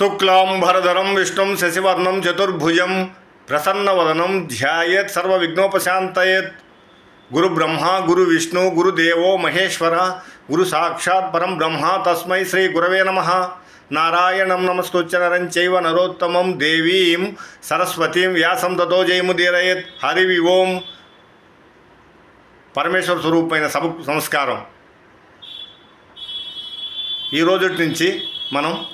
శుక్లాంబరధరం విష్ణుం శశివర్ణం చతుర్భుజం ప్రసన్నవదనం ధ్యాయేత్ సర్వవిఘ్నోపశాంతయేత్. గురు బ్రహ్మ గురు విష్ణు గురుదేవో మహేశ్వర గురు సాక్షాత్ పరం బ్రహ్మ తస్మై శ్రీ గురవే నమ. నారాయణం నమస్కృత్య చైవ నరోత్తమం దేవీం సరస్వతీం వ్యాసం తతో జయముదీరయత్ హరివి ఓం. పరమేశ్వర స్వరూపమైన సభ సంస్కారం. ఈరోజు నుంచి మనం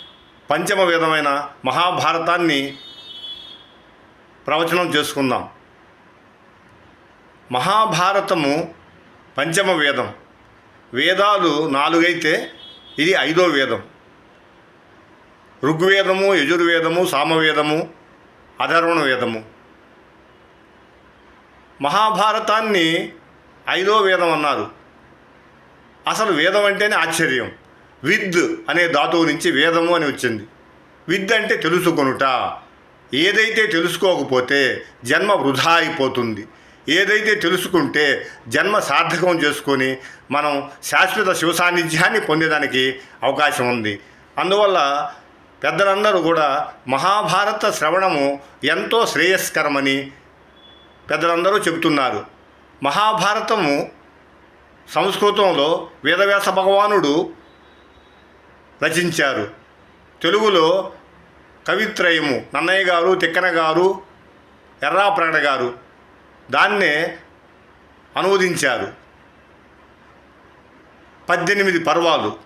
పంచమ వేదమైన మహాభారతాన్ని ప్రవచనం చేసుకుందాం. మహాభారతము పంచమ వేదం వేదాలు నాలుగైతే ఇది ఐదో వేదం. ఋగ్వేదము యజుర్వేదము సామవేదము అధర్వణ వేదము మహాభారతాన్ని ఐదో వేదం అన్నారు. అసలు వేదం అంటేనే ఆశ్చర్యం. విద్ అనే ధాతువు నుంచి వేదము అని వచ్చింది. విద్ అంటే తెలుసుకొనుట. ఏదైతే తెలుసుకోకపోతే జన్మ వృధా అయిపోతుంది. ఏదైతే తెలుసుకుంటే జన్మ సార్థకం చేసుకొని మనం శాశ్వత శివ సాన్నిధ్యాన్ని పొందేదానికి అవకాశం ఉంది. అందువల్ల పెద్దలందరూ కూడా మహాభారత శ్రవణము ఎంతో శ్రేయస్కరమని పెద్దలందరూ చెబుతున్నారు. మహాభారతము సంస్కృతంలో వేదవ్యాస భగవానుడు రచించారు. తెలుగులో కవిత్రయము నన్నయ్య గారు తిక్కన గారు ఎర్రాప్రాణ గారు దాన్నే అనువదించారు. పద్దెనిమిది పర్వాలు.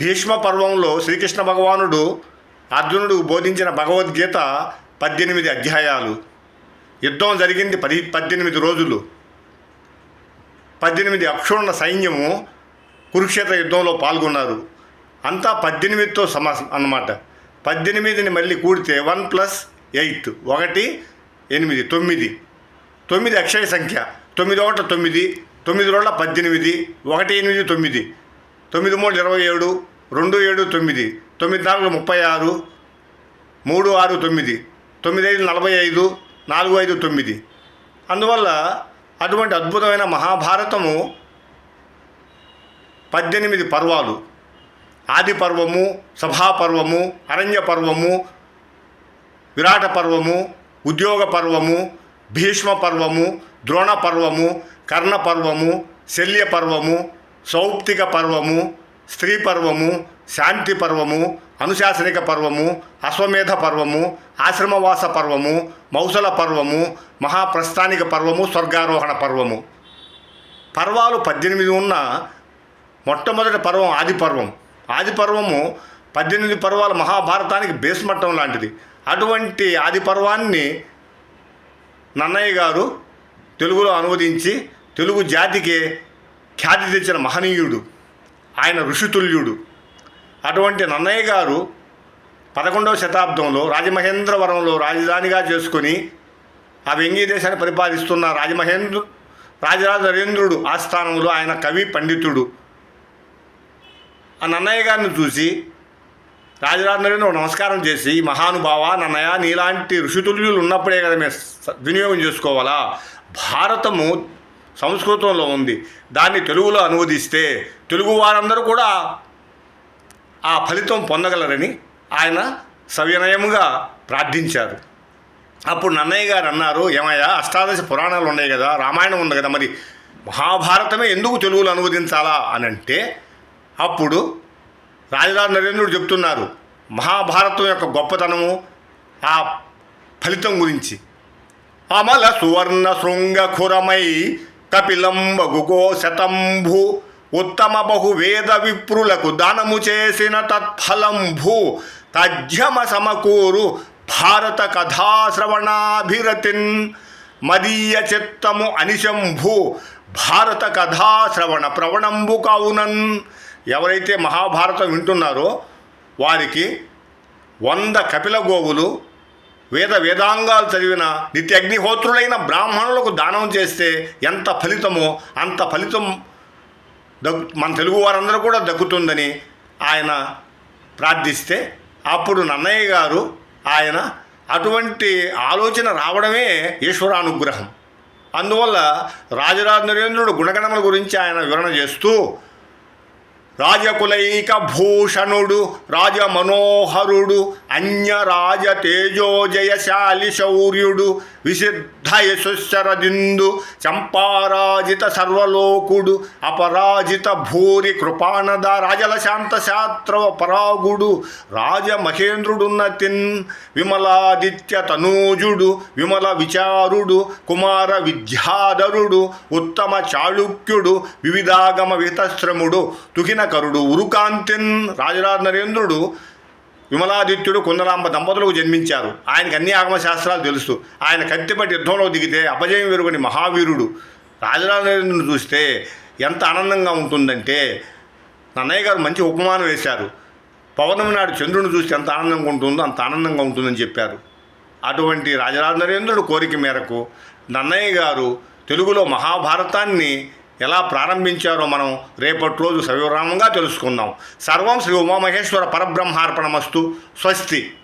భీష్మ పర్వంలో శ్రీకృష్ణ భగవానుడు అర్జునుడు బోధించిన భగవద్గీత పద్దెనిమిది అధ్యాయాలు. యుద్ధం జరిగింది పది పద్దెనిమిది రోజులు. పద్దెనిమిది అక్షుణ సైన్యము కురుక్షేత్ర యుద్ధంలో పాల్గొన్నారు. అంతా పద్దెనిమిదితో సమాసం అన్నమాట. పద్దెనిమిదిని మళ్ళీ కూడితే వన్ ప్లస్ ఎయిట్. ఒకటి ఎనిమిది తొమ్మిది. తొమ్మిది అక్షయ సంఖ్య. తొమ్మిది ఒకటి తొమ్మిది తొమ్మిది రోడ్ల పద్దెనిమిది ఒకటి ఎనిమిది తొమ్మిది. తొమ్మిది మూడు ఇరవై ఏడు రెండు ఏడు తొమ్మిది. తొమ్మిది నాలుగు ముప్పై ఆరు మూడు ఆరు తొమ్మిది. తొమ్మిది ఐదు నలభై ఐదు నాలుగు ఐదు తొమ్మిది. అందువల్ల అటువంటి అద్భుతమైన మహాభారతము పద్దెనిమిది పర్వాలు. ఆది పర్వము సభాపర్వము అరణ్య పర్వము విరాట పర్వము ఉద్యోగ పర్వము భీష్మ పర్వము ద్రోణ పర్వము కర్ణ పర్వము శల్య పర్వము సౌప్తిక పర్వము స్త్రీ పర్వము శాంతి పర్వము అనుశాసనిక పర్వము అశ్వమేధ పర్వము ఆశ్రమవాస పర్వము మౌసల పర్వము మహాప్రస్థానిక పర్వము స్వర్గారోహణ పర్వము. పర్వాలు పద్దెనిమిది ఉన్న మొట్టమొదటి పర్వం ఆది పర్వం. ఆది పర్వము పద్దెనిమిది పర్వాల మహాభారతానికి బేస్మట్టం లాంటిది. అటువంటి ఆది పర్వాన్ని నన్నయ్య గారు తెలుగులో అనువదించి తెలుగు జాతికి ఖ్యాతి తెచ్చిన మహనీయుడు. ఆయన ఋషితుల్యుడు. అటువంటి నన్నయ్య గారు పదకొండవ శతాబ్దంలో రాజమహేంద్రవరంలో రాజధానిగా చేసుకొని ఆ వెంగీ దేశాన్ని పరిపాలిస్తున్న రాజమహేంద్రు రాజరాజ నరేంద్రుడు ఆస్థానంలో ఆయన కవి పండితుడు. ఆ నన్నయ్య గారిని చూసి రాజరాజనరేని ఒక నమస్కారం చేసి మహానుభావ నన్నయ్య నీలాంటి ఋషితుల్యులు ఉన్నప్పుడే కదా మేము స- వినియోగం చేసుకోవాలా? భారతము సంస్కృతంలో ఉంది. దాన్ని తెలుగులో అనువదిస్తే తెలుగు వారందరూ కూడా ఆ ఫలితం పొందగలరని ఆయన సవినయముగా ప్రార్థించారు. అప్పుడు నన్నయ్య గారు అన్నారు ఏమయ్యా అష్టాదశ పురాణాలు ఉన్నాయి కదా రామాయణం ఉంది కదా మరి మహాభారతమే ఎందుకు తెలుగులో అనువదించాలా? అని అంటే అప్పుడు రాజరాజ నరేంద్రుడు చెప్తున్నారు మహాభారతం యొక్క గొప్పతనము ఆ ఫలితం గురించి. అమల సువర్ణ శృంగ ఖురమై కపిలంబగుగో శతంభు ఉత్తమ బహు వేద విప్రులకు దానము చేసిన తత్ఫలంభు తజ్యమ సమకూరు భారత కథాశ్రవణాభిరతిన్ మదీయ చిత్తము అనిశంభు భారత కథాశ్రవణ ప్రవణంబు కావునన్ ఎవరైతే మహాభారతం వింటున్నారో వారికి వంద కపిల గోవులు వేద వేదాంగాలు చదివిన నిత్యగ్నిహోత్రులైన బ్రాహ్మణులకు దానం చేస్తే ఎంత ఫలితమో అంత ఫలితం దగ్గు మన తెలుగు వారందరూ కూడా దక్కుతుందని ఆయన ప్రార్థిస్తే అప్పుడు నన్నయ్య గారు ఆయన అటువంటి ఆలోచన రావడమే ఈశ్వరానుగ్రహం. అందువల్ల రాజరాజ నరేంద్రుడు గుణగణముల గురించి ఆయన వివరణ చేస్తూ రాజకులైక భూషణుడు రాజమనోహరుడు అన్యరాజ తేజోజయశాలి శౌర్యుడు విసిద్ధ యశుశరదిందు చంపారాజిత సర్వలోకుడు అపరాజిత భూరి కృపానద రాజల శాంతశాస్త్రవ పరాగుడు రాజమహేంద్రుడున్న తిన్ విమలాదిత్య తనూజుడు విమల విచారుడు కుమార విద్యాధరుడు ఉత్తమ చాళుక్యుడు వివిధాగమ వితశ్రముడు తుహినకరుడు ఉరుకాంతిన్ రాజరాజ నరేంద్రుడు విమలాదిత్యుడు కుందరాంబ దంపతులకు జన్మించారు. ఆయనకు అన్ని ఆగమ శాస్త్రాలు తెలుసు. ఆయన కత్తిపట్టి యుద్ధంలో దిగితే అపజయం వెరుగని మహావీరుడు రాజరాజేంద్రుని చూస్తే ఎంత ఆనందంగా ఉంటుందంటే నన్నయ్య గారు మంచి ఉపమానం వేశారు. పౌర్ణమి నాడు చంద్రుని చూస్తే ఎంత ఆనందంగా ఉంటుందో అంత ఆనందంగా ఉంటుందని చెప్పారు. అటువంటి రాజరాజ నరేంద్రుడు కోరిక మేరకు నన్నయ్య గారు తెలుగులో మహాభారతాన్ని ఎలా ప్రారంభించారో మనం రేపటి రోజు సవివరామంగా తెలుసుకుందాం. సర్వం శ్రీ ఉమామహేశ్వర పరబ్రహ్మార్పణమస్తు. స్వస్తి.